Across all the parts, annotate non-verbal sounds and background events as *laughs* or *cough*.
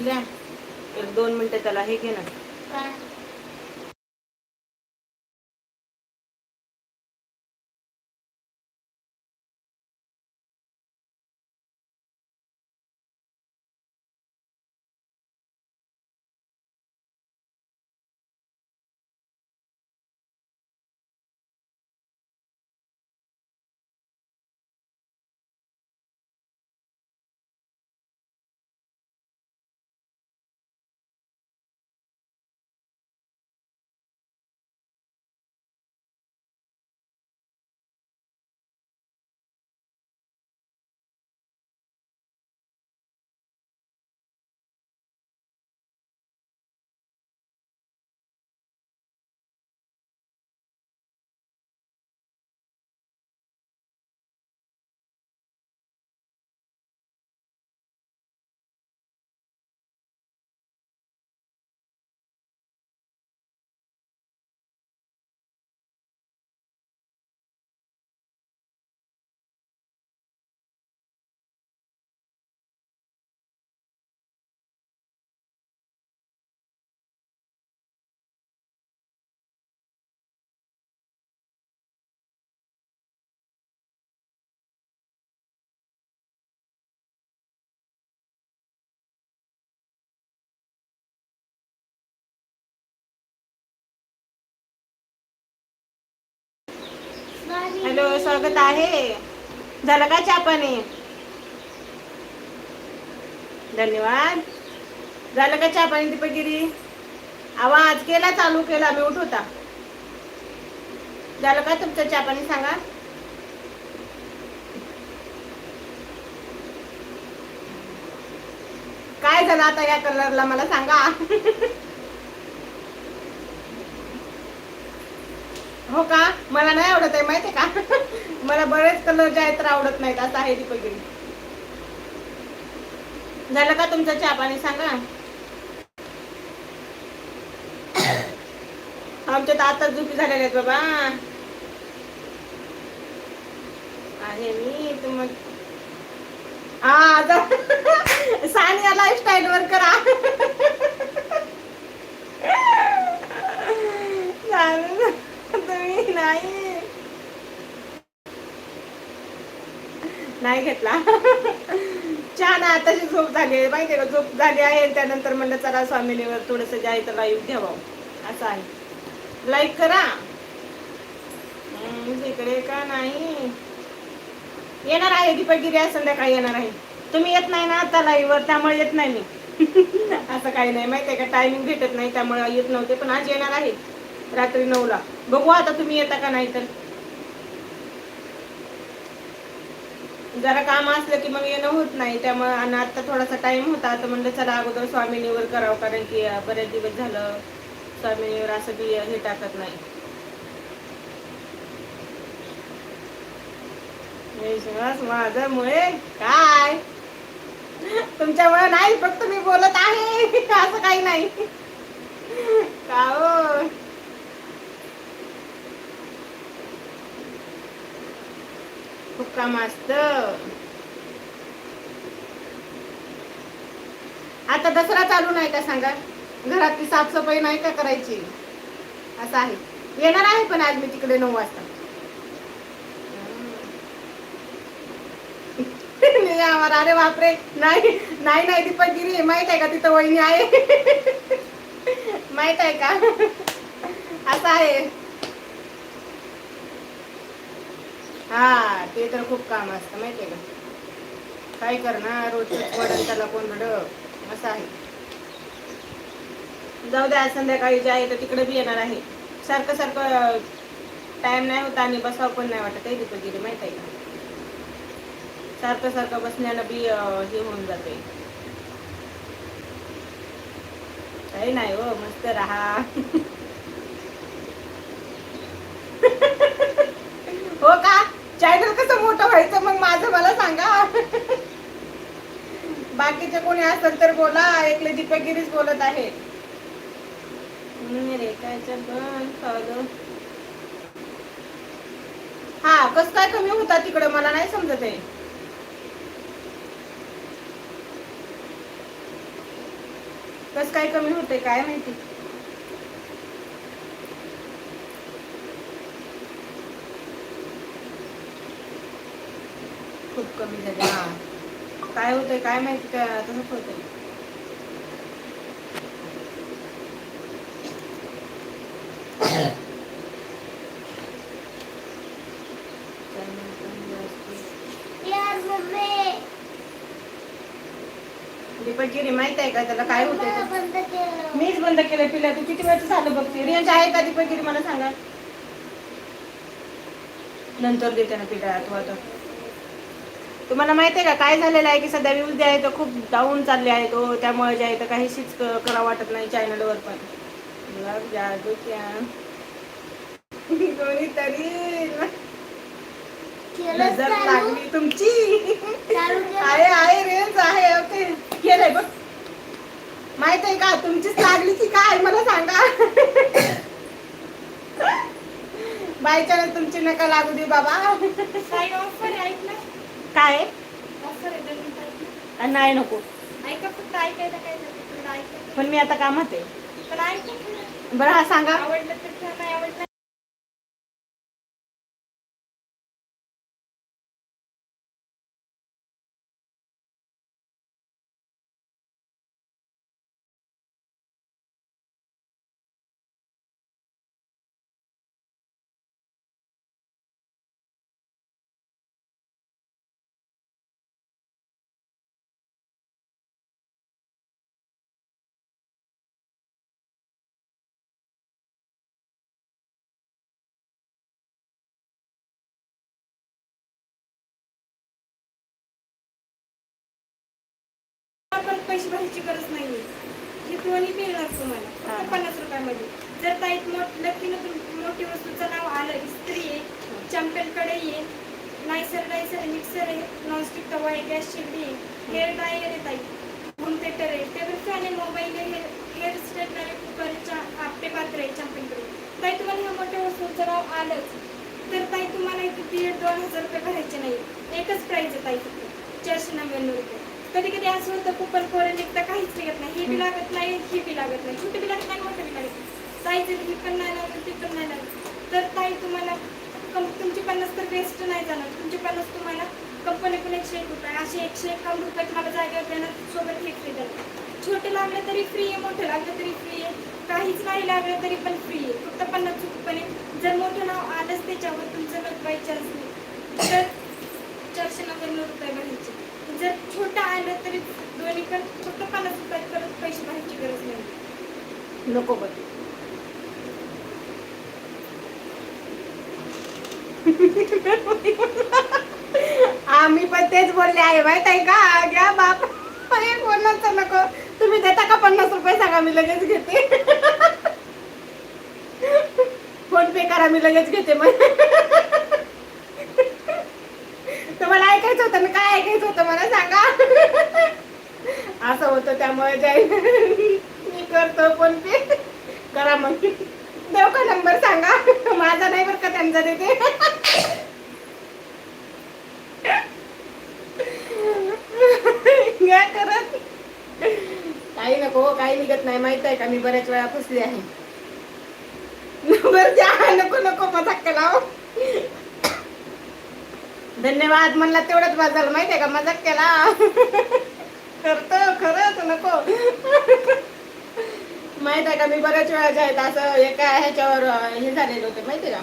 पिल्या एक दोन मिनटं त्याला हे घे ना. हॅलो स्वागत आहे. झालं का चहा पाणी? धन्यवाद. झालं का चहा पाणी दीपगिरी? आवाज केला चालू केला म्यूट होता झालं का तुमचं चहा पाणी सांगा? काय झालं आता या कलरला मला सांगा. *laughs* हो का? मला नाही आवडत आहे माहितीये का? *laughs* मला बरेच कलर जे आहेत तर आवडत नाहीत असं आहे दीपगिरी झालं का तुमचं चहा पाणी? सांगा. आमच्या तर आता झुपी झालेल्या आहेत बाबा. आहे मी तुम हा *laughs* सानिया सानिया लाईफस्टाईल वर करा *laughs* चालेल. तुम्ही नाही. नाही घेतला. छान आताची झोप झाली आहे. माहितीये का झोप झाली आहे. त्यानंतर म्हणलं चला स्वामिनीवर थोडस जे आहे तर लाईव्ह घ्यावं असं आहे. लाईक करा. हम्म, इकडे का नाही? येणार आहे दीपगिरी आज संध्याकाळी येणार आहे. तुम्ही येत नाही ना आता लाईव्हवर त्यामुळे येत नाही मी. *laughs* असं काही नाही. माहितीये का टायमिंग भेटत नाही त्यामुळे येत नव्हते पण आज येणार आहे. रात्री नऊला. बघू आता तुम्ही येता का नाही तर. जरा काम असलं की मग येणं होत नाही. त्यामुळे आणि आता थोडासा टाइम होता. तर म्हणलं चला अगोदर स्वामिनीवर करावं कारण की बरेच दिवस झालं स्वामिनीवर असं बी हे टाकत नाही. माझ्यामुळे काय? तुमच्यामुळे नाही फक्त मी बोलत आहे. *laughs* असं काही नाही. का हो? खूप काम आता दसरा चालू नाही का सांगा? घरातली साफसफाई नाही का करायची? असं आहे. येणार आहे पण आज मी तिकडे नऊ वाजता. आम्हाला अरे बापरे नाही नाही नाही दीपकगिरी माहीत आहे का तिथं वहिनी आहे? माहीत आहे का? असं आहे. हा ते तर खूप काम असतं माहितीये का? काय करणार? रोजच वडण त्याला कोण रड असं आहे. जाऊ द्या संध्याकाळी जे आहे तर तिकडे बी येणार आहे. सारखं सारखं टाइम नाही होता आणि बसावं पण नाही वाटत आहे दीपगिरी माहीत आहे का? सारखं सारखं बसण्यानं बी हे होऊन जाते. काही नाही हो मस्त राहा *laughs* हो का चॅनल कसं मोठं व्हायचं मग माझं मला सांगा. बाकीचे कोणी असेल तर बोला एकले दीपगिरीच बोलत आहे. हा कस काय कमी होता तिकडे? मला नाही समजत आहे. कसं काय कमी होते काय माहिती खूप कमी झाले हा काय होतंय काय माहिती काय तसंच होतंय यार दीपकगिरी माहीत आहे का त्याला काय होत मीच बंद केलं पिला तू किती वेळ झालं बघते रेंज आहे का दीपकगिरी? मला सांगा. नंतर देते ना पिला तू आता. तुम्हाला माहिती आहे का काय झालेलं आहे की सध्या व्ह्यूज जे आहे तर खूप डाऊन चालले आहेत तो त्यामुळे जे आहे तर काहीशीच क- करा वाटत नाही चॅनलवर पण. नजर लागली तुमची. आहे आहे रेंज आहे ओके केलंय बघ. माहीत आहे का तुमचीच लागली की काय मला सांगा. बाय चान्स तुमची नका लागू दे बाबा. काही ऑफर आहे ऐक ना? काय? नाही नको. पण मी आता कामात आहे. पण ऐका खरं. बरं हा सांगा. पैसे भरायची गरज नाहीये हे दोन्ही मिळणार तुम्हाला. फक्त पन्नास रुपयामध्ये. जर ताईत मोठ नक्कीनं तुम मोठी वस्तूचं नाव आलं इस्त्री आहे चॅम्पियन कढई आहे नायसर नायसर मिक्सर आहे नॉनस्टिक तवा आहे गॅस शेगडी आहे हेअर ड्रायर आहे ताई होम थिएटर आहे. टेबल फॅन आहे मोबाईल आहे हेअर स्ट्रेटनर आहे कुकरच्या आपटे पात्र आहे कढई ताई तुम्हाला ह्या मोठ्या वस्तूचं नाव आलंच तर ताई तुम्हाला इथे दीड दोन हजार रुपये भरायचे नाही एकच प्राईज आहे ताई चारशे नव्याण्णव रुपये. कधी कधी असं होतं कुपन कोरे निघता काहीच निघत नाही. हे बी लागत नाही हे बी लागत नाही. छोटे बी लागत नाही मोठे बी लागत नाही. ताई पण नाही लागत ते पण नाही लागत तर ताई तुम्हाला कम तुमची पन्नास तर वेस्ट नाही जाणार. तुमची पन्नास तुम्हाला कंपनीकडून एकशे एक रुपये असे एकशे एकावन्न रुपये तुम्हाला जागेवर देणार सोबत हे फ्री देणार छोटे लागले तरी फ्री आहे मोठे लागले तरी फ्री आहे. काहीच नाही लागलं तरी पण फ्री आहे. फक्त पन्नास रुपये जर मोठं नाव आलंच त्याच्यावर तुमचं लग बाय चान्स नाही. तर चारशे नव्याण्णव रुपये भरायचे. जर छोटं आलं तरी दोन्ही पण फक्त पन्नास रुपयात परत पैसे भरायची गरज नाही. नको बघ आम्ही पण तेच बोलले आहे माहीत आहे का? घ्या बाप. अरे कोणाचं नको. तुम्ही देता का पन्नास रुपये? सांगा मी लगेच घेते. फोन पे करा मी लगेच घेते. मग तुम्हाला ऐकायचं होतं ना काय ऐकायचं होतं मला सांगा. असं होतं त्यामुळे जाईल. मी करतो फोन पे करा मग. देऊ का नंबर सांगा. माझा नाही बरं का त्यांचा देते. घ्या करत. काही नको काही निघत नाही. माहीत आहे का मी बऱ्याच वेळा फसली आहे. नंबर द्या. नको नको मजाक केला धन्यवाद म्हणला तेवढंच बाद झालं. माहिती आहे का? मजाक केला. करतो खरंच नको. माहीत आहे का? मी बऱ्याच वेळा जायत असं एका ह्याच्यावर हे झालेलं होतं माहितीये का?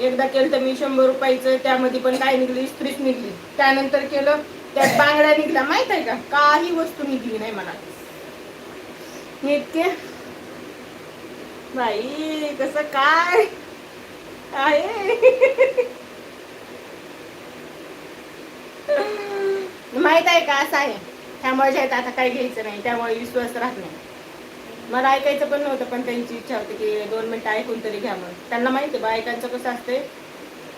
एकदा केलं तर मी शंभर रुपयाचं त्यामध्ये पण काय निघली? इस्त्रीच निघली. त्यानंतर केलं त्यात बांगड्या निघल्या. माहीत आहे का? काही वस्तू निघली नाही मला. इतके बाई कसं काय? आहे. माहीत आहे का? असं आहे. त्यामुळे जे आता काही घ्यायचं नाही. त्यामुळे विश्वास राहत नाही. मला ऐकायचं पण नव्हतं पण त्यांची इच्छा होती की दोन मिनटं ऐकून तरी घ्या म्हणून. त्यांना माहिती आहे बायकांचं कसं असते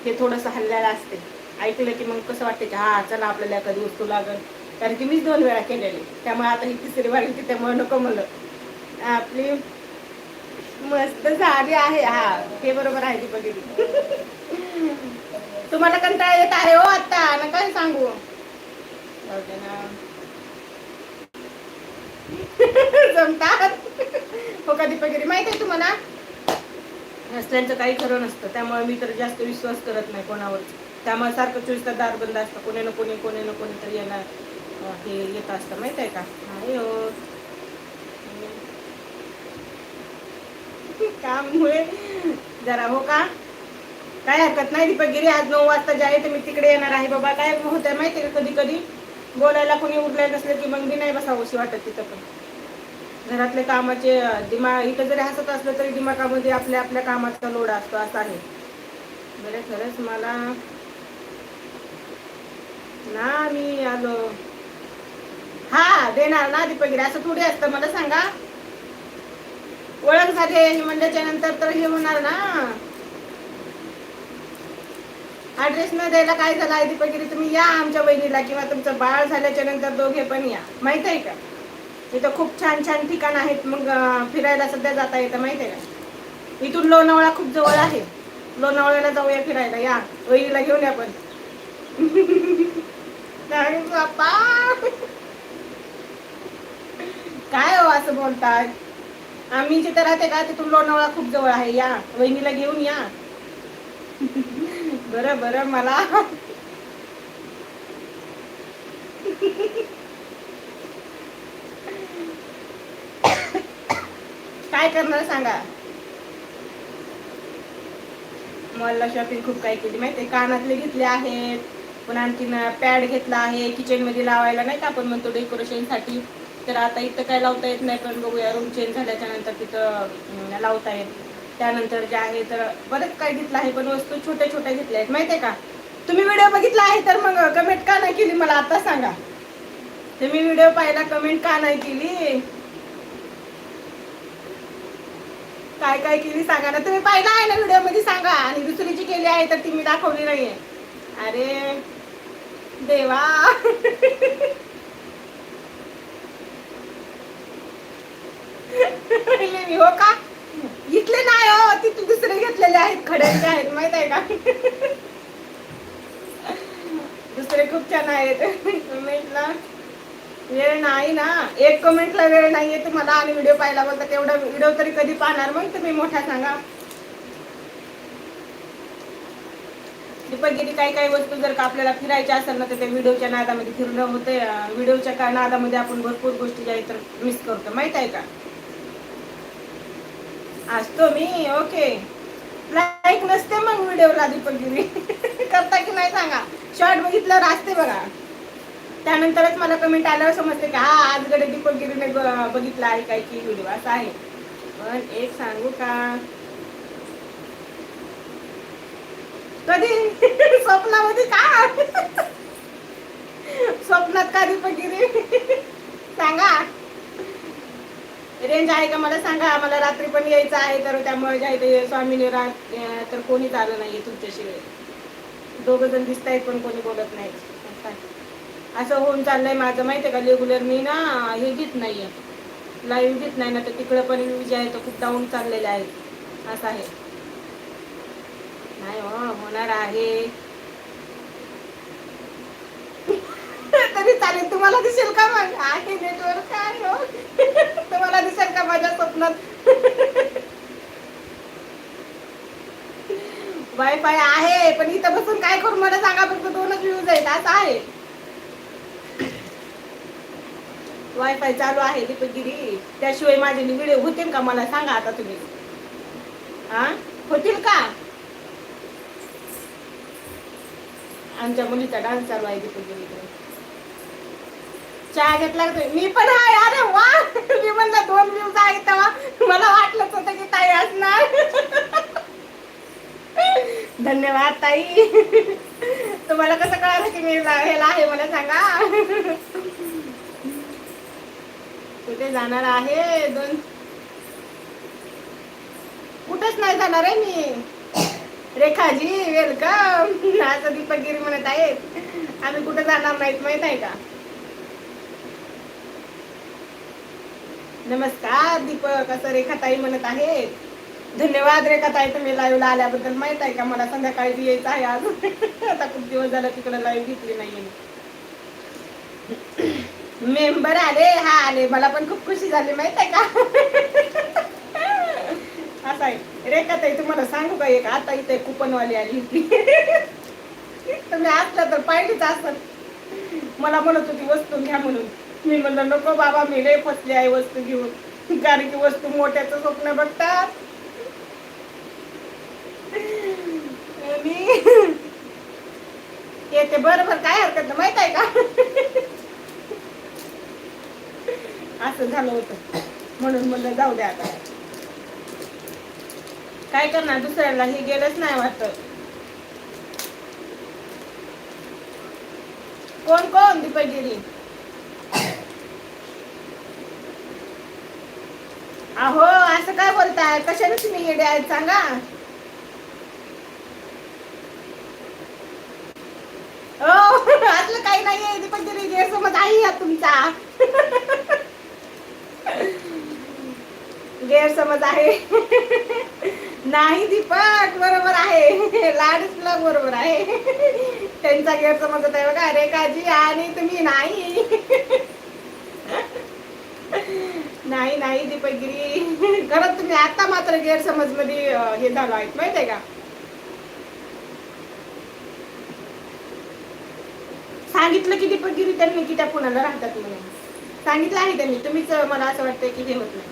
ते थोडंसं हल्ल्याला असते ऐकलं की मग कसं वाटते की हा चला आपल्याला एखादी वस्तू लागल. कारण की मीच दोन वेळा केलेली. त्यामुळे आता ही तिसरी वाढली की त्यामुळे नको म्हणलं. आपली मस्त साडी आहे. हा ते बरोबर आहे ती बघितली. *laughs* तुम्हाला कंटाळा येत आहे हो आता. ना काय सांगू. जाऊ दे ना. *laughs* जमतात. हो का वगैरे माहीत आहे तुम्हाला? नसल्यांचं काही खरं नसतं. त्यामुळे मी तर जास्त विश्वास करत नाही कोणावर त्यामुळे सारखं चोवीस तास दार बंद असतं. कोणी ना कोणी कोणी ना कोणी तरी याला हे येत असतं. माहीत आहे का? नाही हो. *laughs* काममुळे जरा हो का? काय हरकत नाही. दीपगिरी आज नऊ वाजता जे आहे मी तिकडे येणार आहे. बाबा काय होत आहे माहिती का कधी कधी बोलायला कोणी उरलेलं नसलं की मग मी नाही बसावशी वाटत तिथं पण. घरातले कामाचे दिमाग इथं जरी हसत असलं तरी दिमागामध्ये आपल्या आपल्या कामाचा लोड असतो असा आहे. बरं खरंच मला ना मी आलो. हा देणार ना दीपगिरी असं थोडी असतं मला सांगा. ओळख झाली आहे म्हणल्याच्या नंतर तर हे होणार ना. ऍड्रेस न द्यायला काय झालं? आहे दीपगिरी तुम्ही या आमच्या बहिणीला किंवा तुमचं बाळ झाल्याच्यानंतर दोघे पण या. माहीत आहे का? इथं खूप छान छान ठिकाण आहेत. मग फिरायला सध्या जाता येतं माहीत आहे का? इथून लोणावळा खूप जवळ आहे. लोणावळ्याला जाऊया फिरायला. या. वहिनीला घेऊन या पण. *laughs* बाप्पा काय हो असं बोलताय? आम्ही जिथं राहते का तिथून लोणावळा खूप जवळ आहे. या. वहिनीला घेऊन या. बरं बरं मला. काय करणार सांगा? मॉलला शॉपिंग खूप काही केली. माहितीये कानातले घेतले आहेत. पण आणखीन पॅड घेतला आहे. किचनमध्ये लावायला नाही का आपण म्हणतो डेकोरेशनसाठी. तर आता इथं काय लावता येत नाही पण बघूया. रूम चेंज झाल्याच्यानंतर तिथं लावता येत त्यानंतर जे आहे तर बरंच काय घेतलं आहे पण वस्तू छोट्या छोट्या घेतल्या आहेत. माहितीये का? तुम्ही व्हिडिओ बघितला आहे तर मग कमेंट का नाही केली? मला आता सांगा. तुम्ही व्हिडिओ पाहिला कमेंट का नाही केली? काय काय केली सांगा ना. तुम्ही पाहिला आहे ना व्हिडिओमध्ये? सांगा. आणि दुसरी जी केली आहे तर ती मी दाखवली नाहीये. अरे देवा. *laughs* मी हो का? नाही हो दुसरे घेतलेले आहेत खड्यांचे आहेत माहीत आहे का? दुसरे खूप छान आहेत. कमेंटला वेळ नाही ना. एक कमेंटला वेळ नाहीये तुम्हाला आणि व्हिडिओ पाहायला बोलता तेवढा व्हिडिओ तरी कधी पाहणार मग तुम्ही मोठा सांगा. दीपकगिरी काही काही वस्तू जर का आपल्याला फिरायच्या असेल ना तर त्या व्हिडिओच्या नादामध्ये फिरणं होते. व्हिडिओच्या नादामध्ये आपण भरपूर गोष्टी ज्या आहेत तर मिस करतो. माहीत आहे का? असतो मी ओके. लाईक नसते मग व्हिडिओला दीपकगिरी *laughs* करता की नाही सांगा. शॉर्ट बघितल्यावर असते बघा. त्यानंतरच मला कमेंट आल्यावर समजते की हा आजकडे दीपकगिरीने बघितला आहे काय की व्हिडिओ असा आहे. पण एक सांगू का? कधी? *laughs* स्वप्नामध्ये का? *laughs* स्वप्नात का दीपकगिरी? सांगा. रेंज आहे का मला सांगा. मला रात्री पण यायचं आहे तर त्यामुळे जे ते स्वामीने रात तर कोणीच आलं नाहीये तुमच्याशिवाय दोघं जण दिसत आहेत पण कोणी बोलत नाही. असं आहे. असं होऊन चाललंय माझं. माहितीये का रेग्युलर मी ना हे घेत नाहीये. लाईव्ह घेत नाही ना तर तिकडं पण जे आहे तो खूप डाऊन चाललेला आहे असं आहे. नाही हो होणार आहे. *laughs* तरी चालेल तुम्हाला दिसेल का मग? आहे नेटवर्क काय हो. *laughs* तुम्हाला दिसेल का माझ्या स्वप्नात? वायफाय आहे पण इथं बसून काय करू? मला सांगा फक्त दोनच व्ह्यूज आहेत असं आहे. वायफाय चालू आहे दीपगिरी त्याशिवाय माझे व्हिडिओ होतील का? मला सांगा आता तुम्ही. हा? होतील का? आमच्या मुलीचा डान्स चालू आहे दीपगिरीकडे चहा घेतला मी पण आहे. अरे वा! *laughs* मी म्हणलं दोन दिवस आहे तेव्हा. मला वाटलंच होतं की ताई असणार. *laughs* धन्यवाद ताई. *laughs* तुम्हाला कसं कळालं की मी ह्याला आहे मला सांगा. कुठे जाणार आहे? दोन कुठेच नाही जाणार आहे मी. रेखाजी वेलकम असं दीपकगिरी म्हणत आहेत. आम्ही कुठे जाणार नाहीत माहीत आहे का? नमस्कार दीपक. असं रेखाताई म्हणत आहेत धन्यवाद रेखाताई तुम्ही लाईव्हला आल्याबद्दल. माहीत आहे का मला संध्याकाळी यायचं आहे आज? *laughs* आता खूप दिवस झाला तिकडे लाईव्ह घेतली नाहीये मेंबर आले. हा आले. मला पण खूप खुशी झाली माहीत आहे का? *laughs* असं आहे. रेखाताई तुम्हाला सांगू का एक? आता इथे कुपनवाली आली होती. *laughs* तुम्ही असला तर पाहिलीच असत मला म्हणत होती वस्तू घ्या म्हणून. मी म्हणलं नको बाबा मी लय फसले आहे वस्तू घेऊन. कारण की वस्तू मोठ्याचं स्वप्न बघतात. आणि येते. बरोबर काय हरकत ना माहीत आहे का? असं झालं होतं. म्हणून म्हणलं जाऊ द्या आता. काय करणार? दुसऱ्याला हे गेलंच नाही वाटत. कोण कोण दीपगिरी अहो असं काय बोलताय? कशाने तुम्ही येडे आहेत? सांगा. हो असलं काही नाहीये. दीपगिरी गैरसमज आहे हा तुमचा. गैरसमज आहे. नाही दीपक बरोबर आहे. लाडच बरोबर आहे. त्यांचा गैरसमज आहे बघा. रेखाजी आणि तुम्ही नाही. नाही नाही दीपकगिरी. *laughs* खरंच तुम्ही आता मात्र गैरसमजमध्ये हे झालो आहेत माहीत आहे का? सांगितलं की दीपकगिरी त्यांनी की त्या पुण्याला राहतात म्हणून. सांगितलं आहे त्यांनी. तुम्हीच मला असं वाटतंय की हे होत नाही.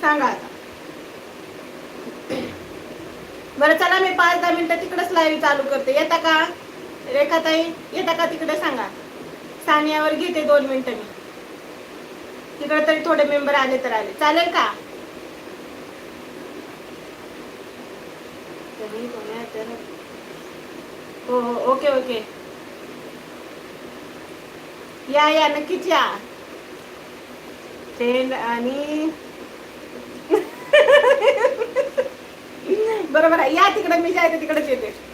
सांगा आता. बरं चला मी पाच दहा मिनिटं तिकडंच लाईव्ह चालू करते. येता का? रेखाताई येता का तिकडे सांगा? सानियावर घेते दोन मिनिटं मी. तिकडे तरी थोडे मेंबर आले तर आले. चालेल का? तरी हो हो ओके ओके. या या नक्कीच या. ट्रेंड आणि *laughs* बरोबर आहे. या तिकडे मी जायचं तिकडेच येते.